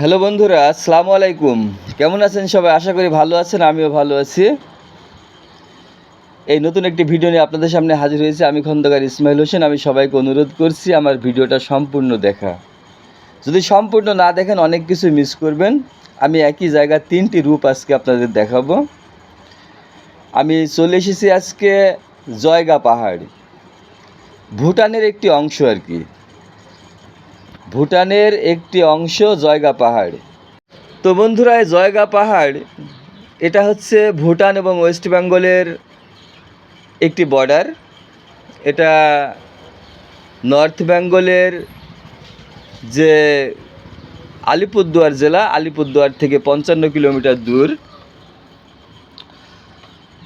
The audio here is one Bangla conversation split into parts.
হ্যালো বন্ধুরা, আসসালামু আলাইকুম। কেমন আছেন সবাই? আশা করি ভালো আছেন, আমিও ভালো আছি। এই নতুন একটি ভিডিও নিয়ে আপনাদের সামনে হাজির হয়েছে আমি খন্দকার ইসমাইল হোসেন। আমি সবাইকে অনুরোধ করছি আমার ভিডিওটা সম্পূর্ণ দেখা। যদি সম্পূর্ণ না দেখেন, অনেক কিছু মিস করবেন। আমি একই জায়গায় তিনটি রূপ আজকে আপনাদের দেখাবো। আমি চলে এসেছি আজকে জয়গা পাহাড়। ভুটানের একটি অংশ আর কি। ভুটানের একটি অংশ জয়গা পাহাড়। তো বন্ধুরা, এই জয়গা পাহাড়, এটা হচ্ছে ভুটান এবং ওয়েস্ট বেঙ্গলের একটি বর্ডার। এটা নর্থ বেঙ্গলের যে আলিপুরদুয়ার জেলা, আলিপুরদুয়ার থেকে পঞ্চান্ন কিলোমিটার দূর।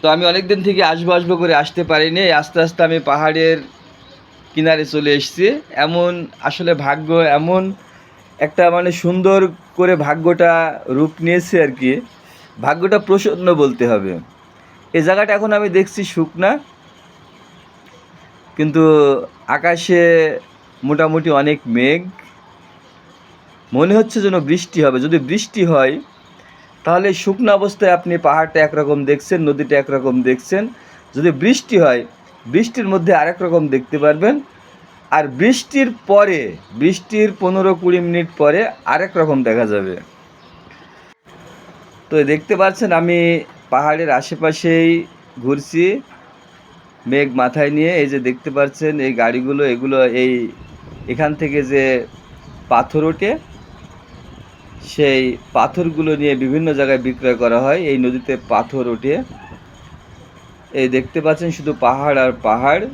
তো আমি অনেক দিন থেকে আসব আসব করে আসতে পারিনি। আস্তে আস্তে আমি পাহাড়ের কিনারে চলে এসেছি। এমন আসলে ভাগ্য, এমন একটা মানে সুন্দর করে ভাগ্যটা রূপ নিয়েছে আর কি। ভাগ্যটা প্রসন্ন বলতে হবে। এই জায়গাটা এখন আমি দেখছি শুকনা। কিন্তু আকাশে মোটামুটি অনেক মেঘ। মনে হচ্ছে যেন বৃষ্টি হবে। যদি বৃষ্টি হয়, তাহলে শুকনো অবস্থায় আপনি পাহাড়টা একরকম দেখছেন, নদীটা একরকম দেখছেন। যদি বৃষ্টি হয় বৃষ্টির মধ্যে আরেক রকম দেখতে পারবেন। আর বৃষ্টির পরে, বৃষ্টির পনেরো কুড়ি মিনিট পরে আরেক রকম দেখা যাবে। তো দেখতে পাচ্ছেন, আমি পাহাড়ের আশেপাশেই ঘুরছি, মেঘ মাথায় নিয়ে। এই যে দেখতে পাচ্ছেন, এই গাড়িগুলো, এগুলো এই এখান থেকে যে পাথর ওঠে, সেই পাথরগুলো নিয়ে বিভিন্ন জায়গায় বিক্রয় করা হয়। এই নদীতে পাথর ওঠে। এই দেখতে পাচ্ছেন শুধু পাহাড় আর পাহাড়।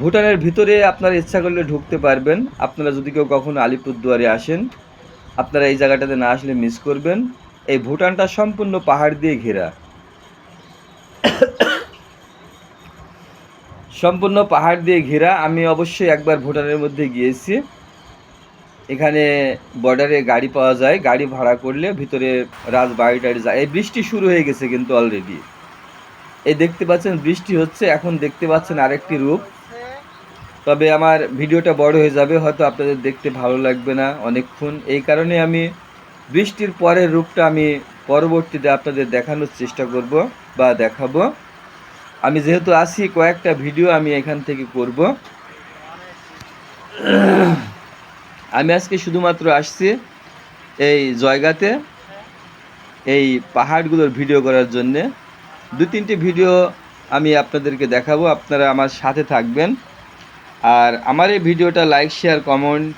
ভুটানের ভিতরে আপনারা ইচ্ছা করলে ঢুকতে পারবেন। আপনারা যদি কেউ কখনো আলিপুরদুয়ারে আসেন, আপনারা এই জায়গাটাতে না আসলে মিস করবেন। এই ভুটানটা সম্পূর্ণ পাহাড় দিয়ে ঘেরা। সম্পূর্ণ পাহাড় দিয়ে ঘেরা। আমি অবশ্যই একবার ভুটানের মধ্যে গিয়েছি। এখানে বর্ডারে গাড়ি পাওয়া যায়। গাড়ি ভাড়া করলে ভিতরে রাজবাড়ি টাড়ি যায় এই বৃষ্টি শুরু হয়ে গেছে কিন্তু অলরেডি এই দেখতে পাচ্ছেন বৃষ্টি হচ্ছে, এখন দেখতে পাচ্ছেন আরেকটি রূপ। তবে আমার ভিডিওটা বড় হয়ে যাবে, হয়তো আপনাদের দেখতে ভালো লাগবে না অনেকক্ষণ। এই কারণে আমি বৃষ্টির পরের রূপটা আমি পরবর্তীতে আপনাদের দেখানোর চেষ্টা করব বা দেখাবো। আমি যেহেতু আসি কয়েকটা ভিডিও আমি এখান থেকে করব। আমি আজকে শুধুমাত্র আসছি এই জায়গাতে, এই পাহাড়গুলোর ভিডিও করার জন্যে। দু তিনটি ভিডিও আমি আপনাদেরকে দেখাবো, আপনারা আমার সাথে থাকবেন। আর আমার এই ভিডিওটা লাইক, শেয়ার, কমেন্ট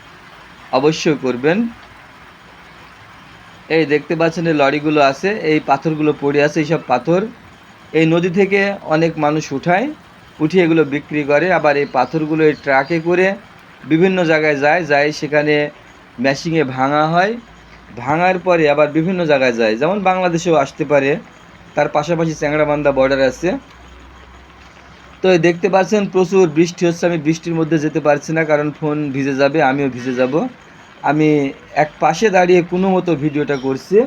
অবশ্যই করবেন। এই দেখতে পাচ্ছেন এই লরিগুলো আছে, এই পাথরগুলো পড়ে আছে, এইসব পাথর। এই নদী থেকে অনেক মানুষ উঠায়, উঠিয়ে এগুলো বিক্রি করে, আবার এই পাথরগুলো এই ট্রাকে করে বিভিন্ন জায়গায় যায় যায় সেখানে মেশিনে ভাঙা হয়। ভাঙার পরে আবার বিভিন্ন জায়গায় যায়। যেমন বাংলাদেশেও আসতে পারে তার পাশাপাশি চ্যাংড়াবান্ধা বর্ডার আছে। তো দেখতে পাচ্ছেন, প্রচুর বৃষ্টি হচ্ছে। আমি বৃষ্টির মধ্যে যেতে পারছি না, কারণ ফোন ভিজে যাবে, আমিও ভিজে যাব। আমি এক পাশে দাঁড়িয়ে কোনো মতো ভিডিওটা করছি।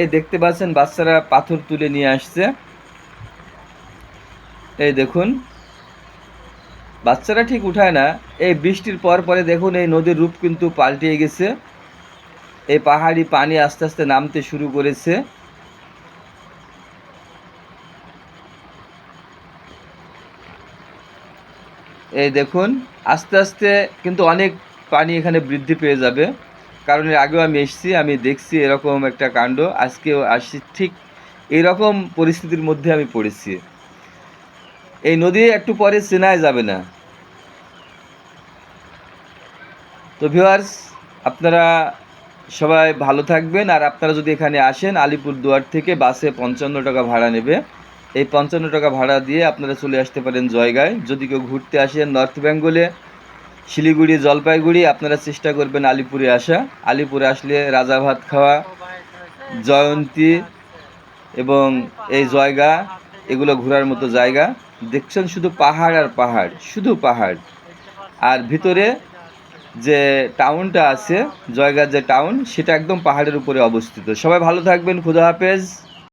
এই দেখতে পাচ্ছেন, বাচ্চারা পাথর তুলে নিয়ে আসছে। এই দেখুন, বাচ্চারা ঠিক উঠায় না। এই বৃষ্টির পর পরে দেখুন, এই নদীর রূপ কিন্তু পাল্টে গেছে। এই পাহাড়ি পানি আস্তে আস্তে নামতে শুরু করেছে। এই দেখুন, আস্তে আস্তে কিন্তু অনেক পানি এখানে বৃদ্ধি পেয়ে যাবে। কারণ এর আগেও আমি এসেছি, আমি দেখছি এরকম একটা কাণ্ড, আজকেও আসছি। ঠিক এরকম পরিস্থিতির মধ্যে আমি পড়েছি। এই নদী একটু পরে চেনায় যাবে না। তো ভিউয়ার্স আপনারা সবাই ভালো থাকবেন। আর আপনারা যদি এখানে আসেন, আলিপুরদুয়ার থেকে বাসে পঞ্চান্ন টাকা ভাড়া নেবে। এই পঞ্চান্ন টাকা ভাড়া দিয়ে আপনারা চলে আসতে পারেন জয়গায়। যদি কেউ ঘুরতে আসেন নর্থ বেঙ্গলে, শিলিগুড়ি, জলপাইগুড়ি, আপনারা চেষ্টা করবেন আলিপুরে আসা। আলিপুরে আসলে রাজা ভাত খাওয়া, জয়ন্তী এবং এই জয়গা, এগুলো ঘোরার মতো জায়গা। দেখছেন শুধু পাহাড় আর পাহাড়, শুধু পাহাড়। আর ভিতরে যে টাউনটা আছে জয়গার যে টাউন সেটা একদম পাহাড়ের উপরে অবস্থিত। সবাই ভালো থাকবেন, খুদা হাফেজ।